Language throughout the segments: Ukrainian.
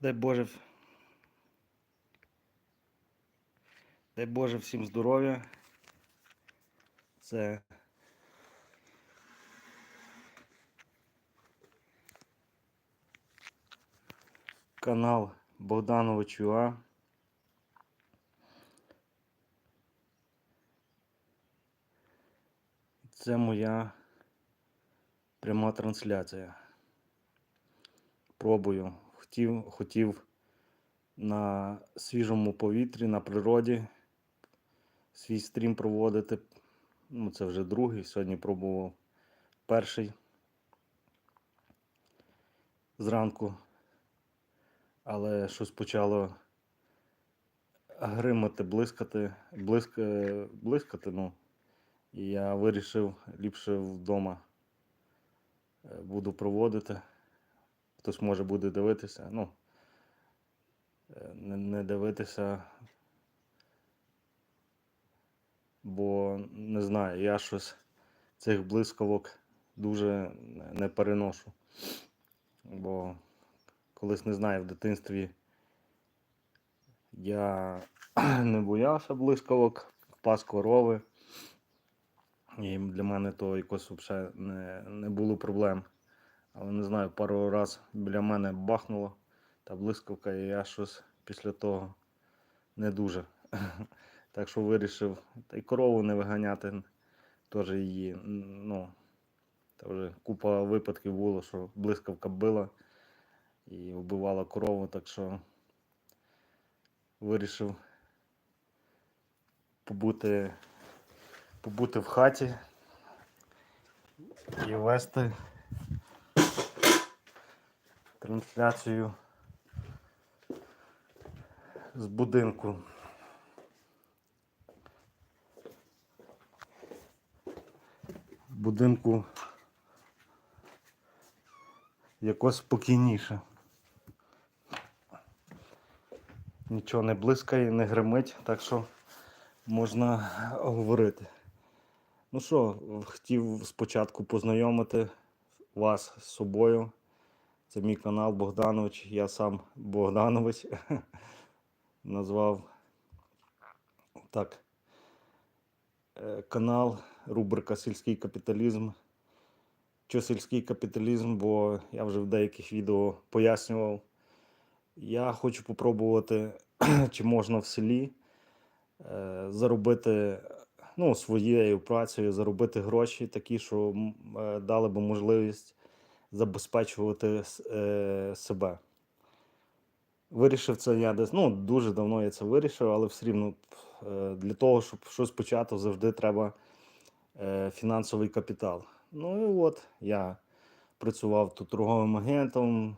Дай Боже. Дай Боже всім здоров'я. Це канал Богданович ЮА. Це моя пряма трансляція. Пробую. Хотів, хотів на свіжому повітрі, на природі свій стрім проводити. Ну, це вже другий. Сьогодні пробував перший зранку. Але щось почало гримати, блискати, блиск, блискати, ну. І я вирішив ліпше вдома е, буду проводити. Хтось може буде дивитися. Ну, е, не, дивитися. Бо не знаю, я щось цих блискавок дуже не переношу. Бо колись не знаю, в дитинстві я не боявся блискавок, пас корови. І для мене то якось взагалі не, не було проблем. Але не знаю, пару раз біля мене бахнуло та блискавка, і я щось після того не дуже. Так що вирішив та й корову не виганяти, теж її. Ну, та вже купа випадків було, що блискавка била і вбивала корову, так що вирішив побути, побути в хаті і вести трансляцію з будинку. Будинку якось спокійніше. Нічого не блискає, не гримить, так що можна говорити. Ну що, хотів спочатку познайомити вас з собою. Це мій канал Богданович. Я сам Богданович назвав так. е, Канал, рубрика Сільський капіталізм. Що сільський капіталізм, бо я вже в деяких відео пояснював. Я хочу попробувати, чи можна в селі е, заробити ну, своєю працею, заробити гроші такі, що е, дали би можливість забезпечувати е, себе. Вирішив це я десь, ну, дуже давно я це вирішив, але все рівно е, для того, щоб щось почати, завжди треба е, фінансовий капітал. Ну і от я працював тут торговим агентом,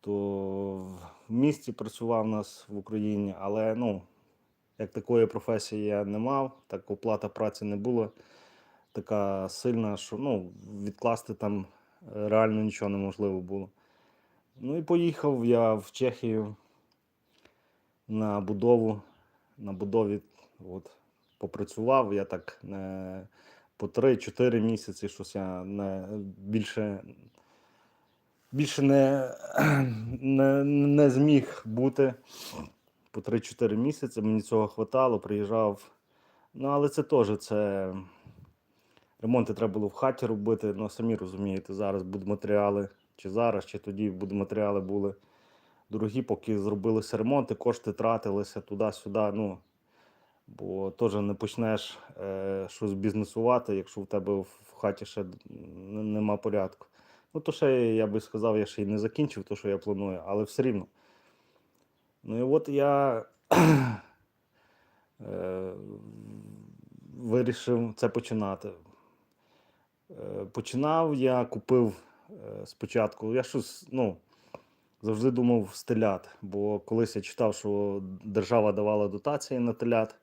то в місті працював у нас в Україні, але ну, як такої професії я не мав, так оплата праці не була така сильна, що ну, відкласти там реально нічого неможливо було. Ну і поїхав я в Чехію на будову. На будові от, попрацював. Я так не, по 3-4 місяці щось я не, більше, більше не, не, не зміг бути по 3-4 місяці. Мені цього хватало, приїжджав. Ну, але це теж це. Ремонти треба було в хаті робити. Ну, самі розумієте, зараз будматеріали, чи зараз, чи тоді будматеріали були дорогі, поки зробилися ремонти, кошти тратилися туди-сюди. Ну, бо теж не почнеш е, щось бізнесувати, якщо в тебе в хаті ще нема порядку. Ну, то ще я би сказав, я ще й не закінчив те, що я планую, але все рівно. Ну і от я е, вирішив це починати. Е, Починав я купив е, спочатку. Я щось, ну, завжди думав з телят, бо колись я читав, що держава давала дотації на телят.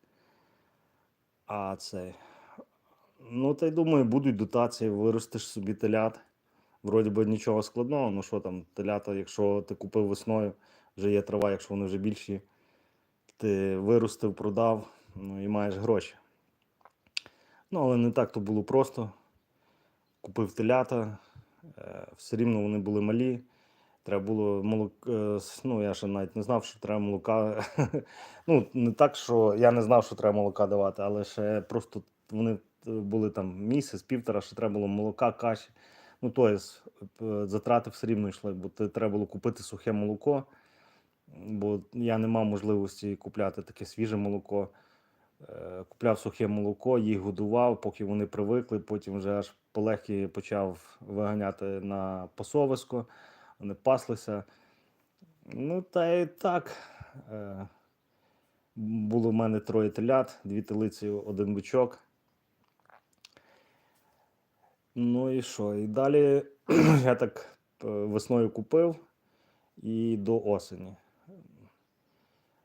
А це. Ну, та й думаю, будуть дотації, виростеш собі телят. Вроді би нічого складного, ну що там, телята, якщо ти купив весною, вже є трава, якщо вони вже більші, ти виростив, продав, ну і маєш гроші. Ну, але не так то було просто. Купив телята, е, все рівно вони були малі. Треба було молоко. Ну, я ще навіть не знав, що треба молока. ну, не так, що я не знав, що треба молока давати, але ще просто вони були там місяць, півтора, що треба було молока, каші. Ну, тобто, е, затрати все рівно йшли, бо треба було купити сухе молоко, бо я не мав можливості купляти таке свіже молоко. Е, Купляв сухе молоко, їх годував, поки вони привикли. Потім вже аж полегкі почав виганяти на пасовисько, вони паслися. Ну, та й так. Е, Було в мене троє телят, дві телиці, один бичок. Ну і що? І далі я так е, весною купив і до осені.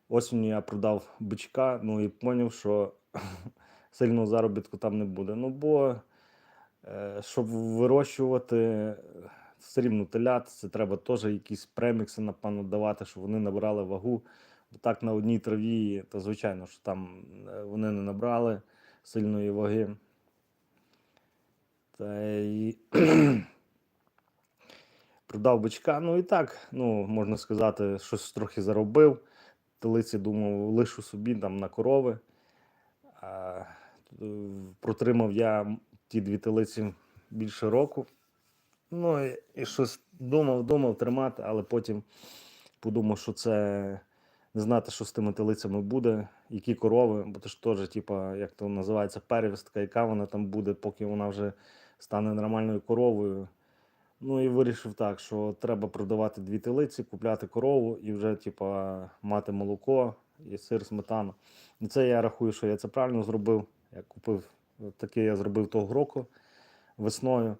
Осінню я продав бичка, ну і зрозумів, що сильного заробітку там не буде. Ну, бо щоб вирощувати е, все рівно телят, це треба теж якісь премікси, напевно, давати, щоб вони набрали вагу. Бо так на одній траві, то звичайно, що там е, вони не набрали сильної ваги. Та й продав бичка. Ну і так, ну, можна сказати, щось трохи заробив. Телиці думав, лишу собі там на корови. Е, протримав я ті дві телиці більше року. Ну і, і щось думав, думав тримати, але потім подумав, що це не знати, що з тими телицями буде, які корови, бо це ж теж, типа, як то називається, перевістка, яка вона там буде, поки вона вже стане нормальною коровою. Ну і вирішив так, що треба продавати дві телиці, купляти корову і вже, типа, мати молоко і сир, сметану. І це я рахую, що я це правильно зробив. Я купив таке, я зробив того року весною.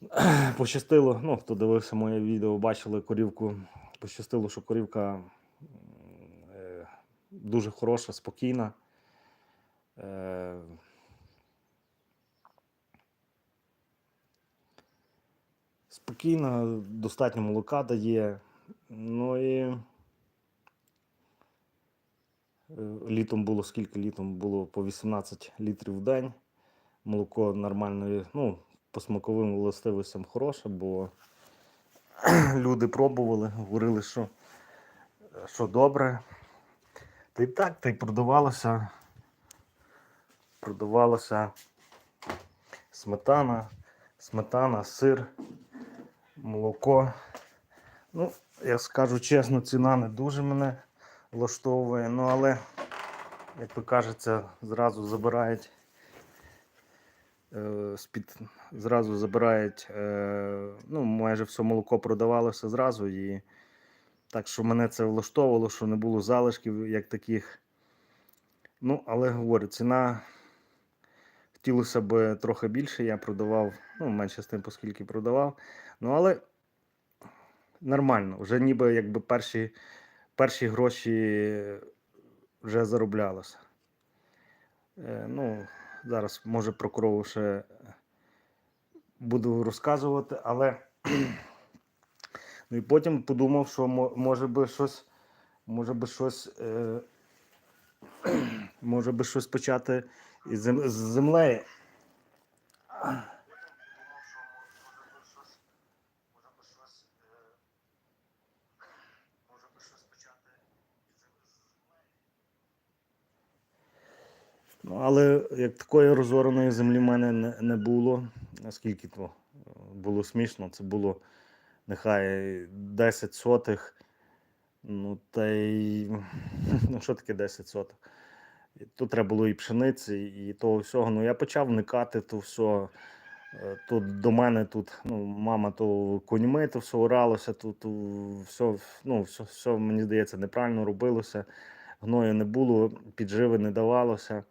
Пощастило, ну, хто дивився моє відео, бачили корівку. Пощастило, що корівка е, дуже хороша, спокійна. Е, спокійна, достатньо молока дає. Ну і літом було скільки літом було по 18 літрів в день. Молоко нормальної, ну, по смаковим властивостям хороше, бо люди пробували, говорили, що, що добре. Та й так, та й продавалося. Продавалося сметана, сметана, сир, молоко. Ну, я скажу чесно, ціна не дуже мене влаштовує, ну але, як то кажеться, зразу забирають. е, зразу забирають, е, ну, майже все молоко продавалося зразу. І так що мене це влаштовувало, що не було залишків як таких. Ну, але говорю, ціна хотілося б трохи більше. Я продавав, ну, менше з тим, оскільки продавав. Ну, але нормально. Вже ніби якби перші, перші гроші вже зароблялося. Е, ну, зараз, може, про корову ще буду розказувати, але ну, і потім подумав, що може би щось, може би щось, е, може би щось почати з землею. Але як такої розореної землі в мене не, не було. Наскільки то е, було смішно, це було нехай 10 сотих. Ну, та й ну, що таке 10 сотих? Тут треба було і пшениці, і того всього. Ну, я почав вникати, то все. Е, Тут до мене тут, ну, мама то коньми, то все оралося, тут все, ну, все, все, мені здається, неправильно робилося. Гною не було, підживи не давалося.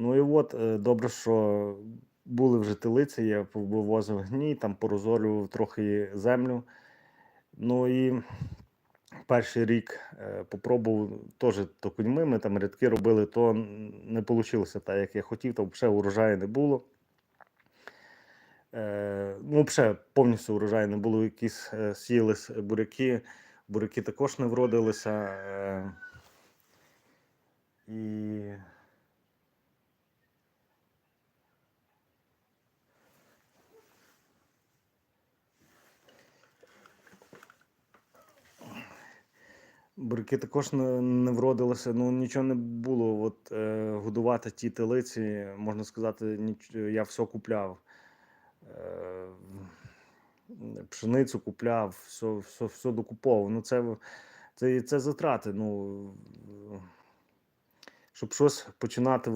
Ну і от е, добре, що були вже телиці, я вивозив гній, там порозорював трохи землю. Ну і перший рік е, попробував теж то коньми, ми там рядки робили, то не вийшло так, як я хотів, там ще урожаю не було. Е, ну, взагалі повністю урожаю не було, якісь сіялись буряки, буряки також не вродилися. І Буряки також не, не вродилися, ну нічого не було. От е, годувати ті телиці, можна сказати, ніч, я все купляв. Е, пшеницю купляв, все, все, все докуповував. Ну, це, це, це затрати. Ну, щоб щось починати е,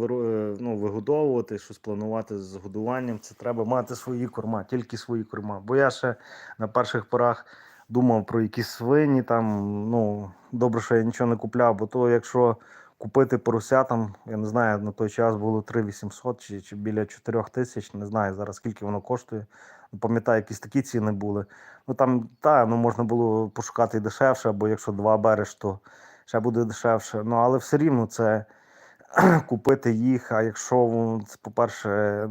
ну, вигодовувати, щось планувати з годуванням, це треба мати свої корма, тільки свої корма. Бо я ще на перших порах думав про якісь свині, там, ну, добре, що я нічого не купляв, бо то якщо купити порося, там, я не знаю, на той час було 3800 чи, чи біля 4 тисяч, не знаю зараз скільки воно коштує. Пам'ятаю, якісь такі ціни були. Ну там та, ну, можна було пошукати і дешевше, або якщо два береш, то ще буде дешевше. Ну, але все рівно це купити їх. А якщо, ну, по-перше,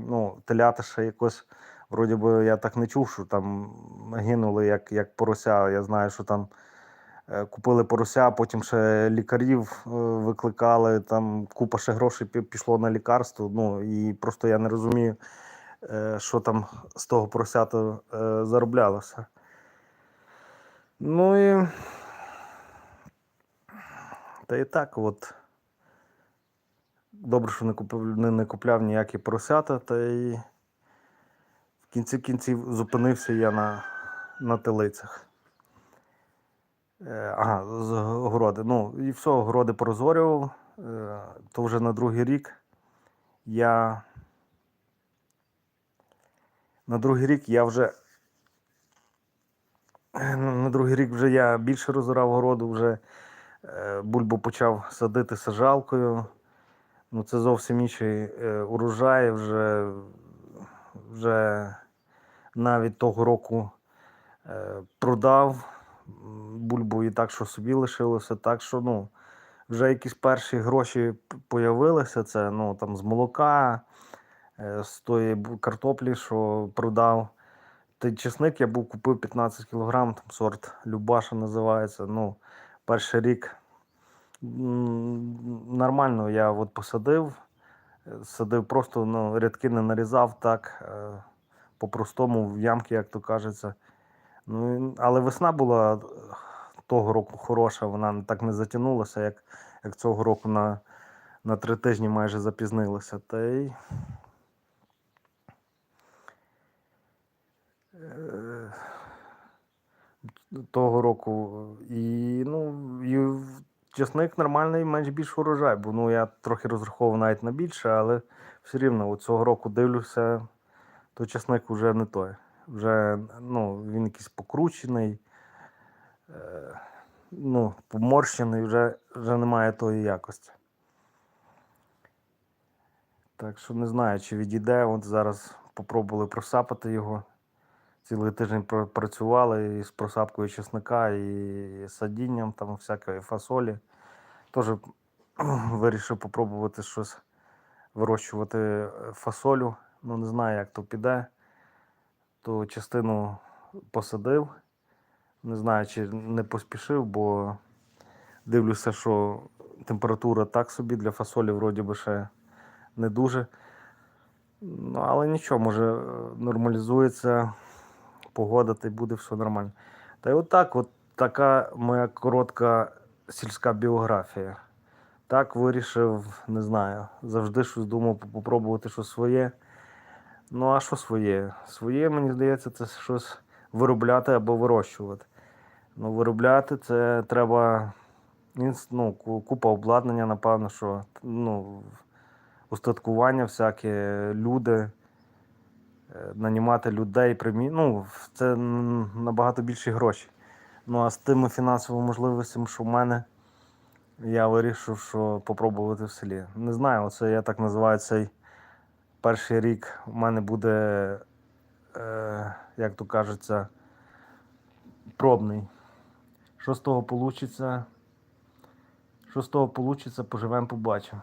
ну, телята ще якось, вроді би, я так не чув, що там гинули як, як порося. Я знаю, що там е, купили порося, потім ще лікарів е, викликали, там купа ще грошей пі- пішло на лікарство. Ну і просто я не розумію, е, що там з того поросята зароблялося. Ну і. Та і так, от. Добре, що не купив, не, не купляв ніякі поросята, та й в кінці кінців зупинився я на, на телицях. Е, ага, з огороди. Ну, і все, огороди порозорював. Е, то вже на другий рік я. На другий рік я вже. На другий рік вже я більше розорав городу, вже е, бульбу почав садити сажалкою. Ну, це зовсім інший урожай. Вже, вже навіть того року продав м, бульбу і так, що собі лишилося. Так що ну, вже якісь перші гроші появилися. Це ну, там, з молока, е, з тої картоплі, що продав. Той чесник я був купив 15 кг, там сорт Любаша називається. Ну, перший рік нормально я от посадив. Е, Садив просто ну, рядки не нарізав так, е, по-простому, в ямки, як то кажеться. Ну, але весна була того року хороша, вона так не затягнулася, як, як цього року на, на три тижні майже запізнилася. Та й е, того року. І, ну, і чесник нормальний, менш більш урожай, бо ну, я трохи розраховував навіть на більше, але все рівно цього року дивлюся, то чесник вже не той. Вже ну, він якийсь покручений, е, ну, поморщений, вже, вже немає тої якості. Так що не знаю, чи відійде. От зараз попробували просапати його. Цілий тиждень працювали і з просапкою чесника, і садінням там всякої фасолі. Теж вирішив попробувати щось вирощувати е, фасолю. Ну, не знаю, як то піде. То частину посадив. Не знаю, чи не поспішив, бо дивлюся, що температура так собі для фасолі вроді би ще не дуже. Ну, але нічого, може нормалізується погода, та й буде все нормально. Та й отак, от така моя коротка сільська біографія. Так вирішив, не знаю, завжди щось думав попробувати щось своє. Ну, а що своє? Своє, мені здається, це щось виробляти або вирощувати. Ну, виробляти це треба ну, купа обладнання, напевно, що ну, устаткування всяке, люди, е, нанімати людей, примі... ну, це набагато більші гроші. Ну а з тими фінансовими можливостями, що в мене, я вирішив, що попробувати в селі. Не знаю, оце я так називаю цей перший рік. У мене буде, е, як то кажеться, пробний. Що з того вийде? Що з того вийде, поживемо, побачимо.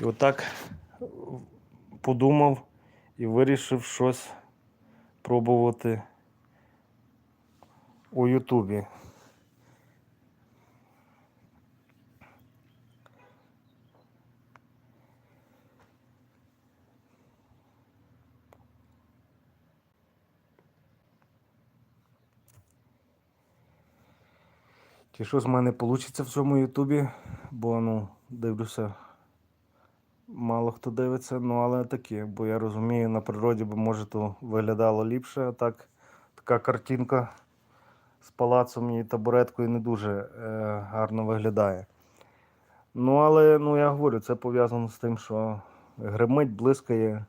І отак подумав і вирішив щось пробувати у Ютубі. Чи що з мене вийде в цьому Ютубі, бо ну, дивлюся, мало хто дивиться, ну але таке, бо я розумію, на природі би може то виглядало ліпше, а так така картинка з палацом і табуреткою не дуже е, гарно виглядає. Ну, але ну, я говорю, це пов'язано з тим, що гримить, блискає,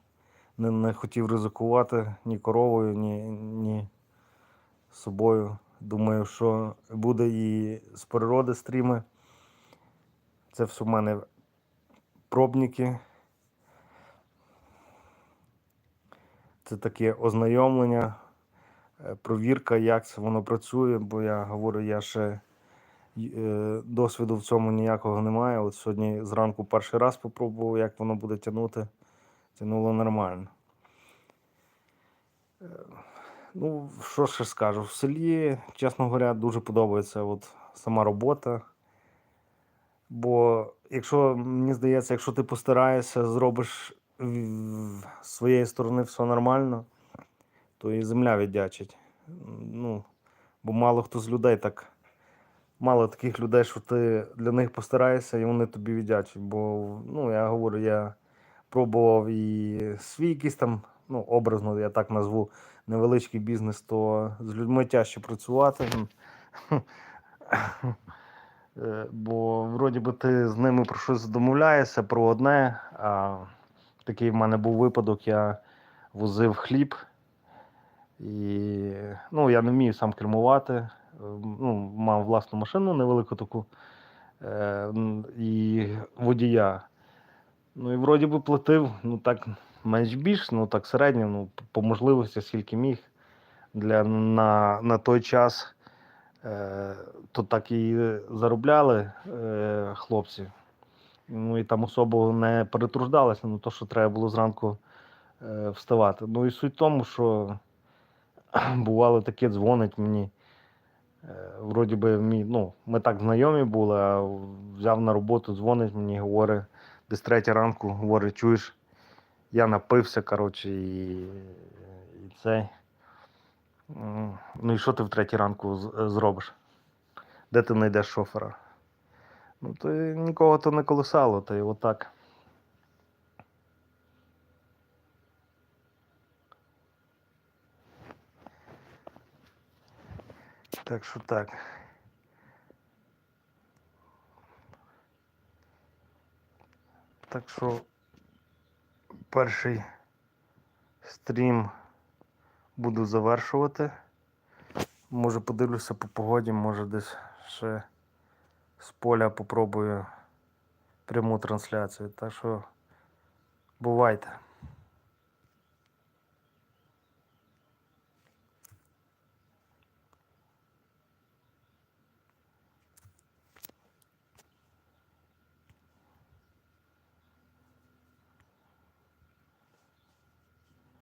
не, не хотів ризикувати ні коровою, ні, ні собою. Думаю, що буде і з природи стріми. Це все в мене пробники. Це таке ознайомлення, провірка, як це воно працює, бо я говорю, я ще е, досвіду в цьому ніякого немає. От сьогодні зранку перший раз попробував, як воно буде тягнути. Тянуло нормально. Е, Ну, що ще скажу? В селі, чесно говоря, дуже подобається от сама робота. Бо якщо, мені здається, якщо ти постараєшся, зробиш з своєї сторони все нормально, то і земля віддячить. Ну, бо мало хто з людей так. Мало таких людей, що ти для них постараєшся, і вони тобі віддячать. Бо, ну, я говорю, я пробував і свій якийсь там, ну, образно, я так назву, невеличкий бізнес, то з людьми тяжче працювати. Е, Бо вроді би ти з ними про щось домовляєшся про одне. А такий в мене був випадок, я возив хліб. І ну, я не вмію сам кермувати. Е, Ну, мав власну машину невелику таку е, і водія. Ну і вроді би платив, ну так, менш більш, ну так середньо, ну, по можливості, скільки міг. Для, на, на той час е, то так і заробляли е, хлопці. Ну і там особо не перетруждалися, ну то, що треба було зранку е, вставати. Ну і суть в тому, що бувало таке, дзвонить мені. Е, Вроді би, мій, ну, ми так знайомі були, а взяв на роботу, дзвонить мені, говорить, десь третя ранку, говорить, чуєш, я напився, коротше, і, і цей. Ну і що ти в третій ранку зробиш? Де ти знайдеш шофера? Ну, то нікого то не колесало, то й отак. Так що так. Так що перший стрім буду завершувати. Може подивлюся по погоді, може десь ще з поля попробую пряму трансляцію. Так що бувайте.